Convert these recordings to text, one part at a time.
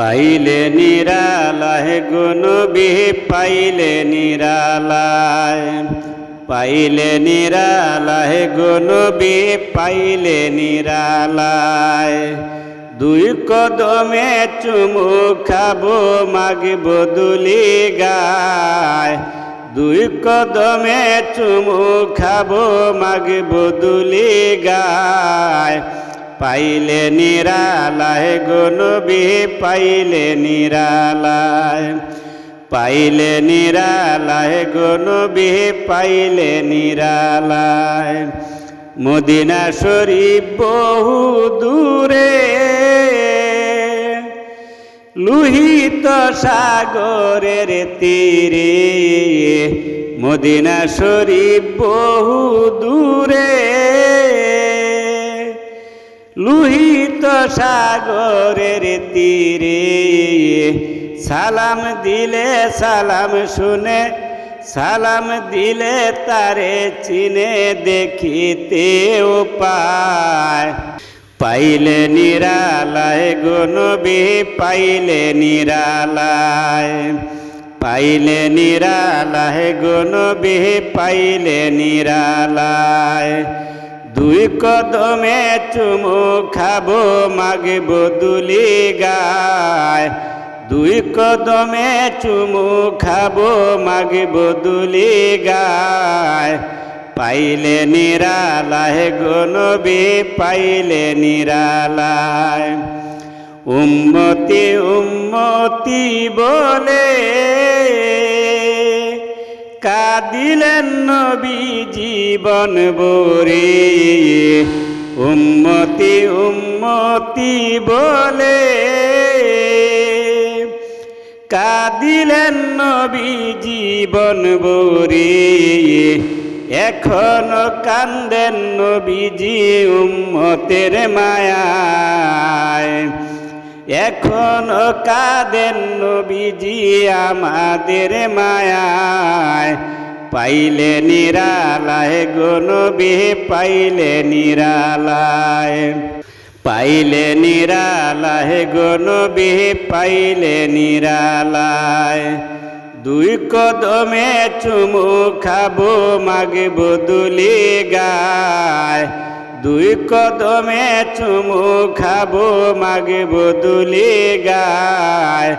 পাইলে নিরালায় গুনবি পাইলে নিরালায়। পাইলে নিরালায় গুনবি পাইলে নিরালায়। দুই কদমে চুমু খাব, মাগব দুলি গায়। দুই কদমে চুমু খাব, মাগব দুলি গায়। পাইলে নিরালায় গুনবি পাইলে নিরালায়। পাইলে নিরালায় গুনবি পাইলে নিরালায়। মদিনা শরীফ বহু দূরে। লুহিত সাগরের তীরে। মদিনা শরীফ বহু দূরে। লুহিত সাগরের তীরে। সালাম দিলে সালাম শুনে, সালাম দিলে তারে চিনে দেখিতে পায় পাইলে নিরালায় গুনবি পাইলে নিরালায়। পাইলে নিরালায় গুনবি পাইলে নিরালায়। দুই কদমে চুমু খাব, মাগব দুলি গায়। দুই কদমে চুমু খাব, মাগব দুলি গায়। পাইলে নিরালায় গনবি পাইলে নিরালায়। উম্মতি উম্মতি বলে কাদিলেন নবী জীবন বরে উম্মতি উম্মতি বলে। কাদিলেন নবী জীবন বরে এখনও কান্দেন নবীজি উম্মতের মায়ায়। এখনও কাঁদেন নবীজি আমাদের মায়ায়। পাইলে নিরালায় গো নবী পাইলে নিরালায়। পাইলে নিরালায় গো নবী পাইলে নিরালায়। দুই কদমে চুমু খাব, মাগব দুলি গায়। দুই কদমে চুমু খাব, মাগব দুলি গায়।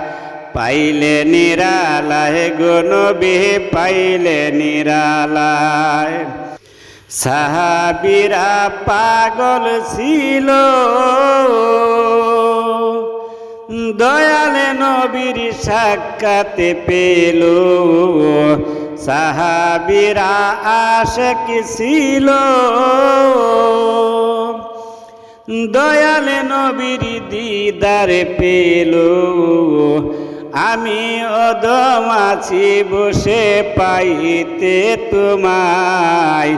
পাইলে নিরালায় গনবি পাইলে নিরালায়। সাহাবিরা পাগল ছিল। দয়ালে নবীর সাক্ষাতে পেল। সাহাবিরা আশেক ছিল। দয়ালে নবীর দিদারে পেল। আমি অদম আছি বসে পাইতে তোমায়।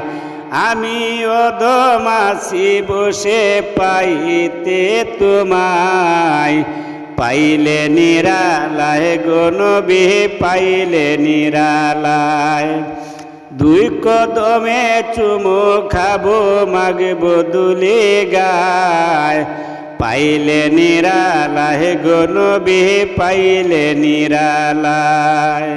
আমি অদম আছি বসে পাইতে তোমায়। পাইলে নিরালায় গনবি পাইলে নিরালায়। দুই কদমে চুমু খাব, মাগব দুলি গায়। পাইলে নিরালায় গনবি পাইলে নিরালায়।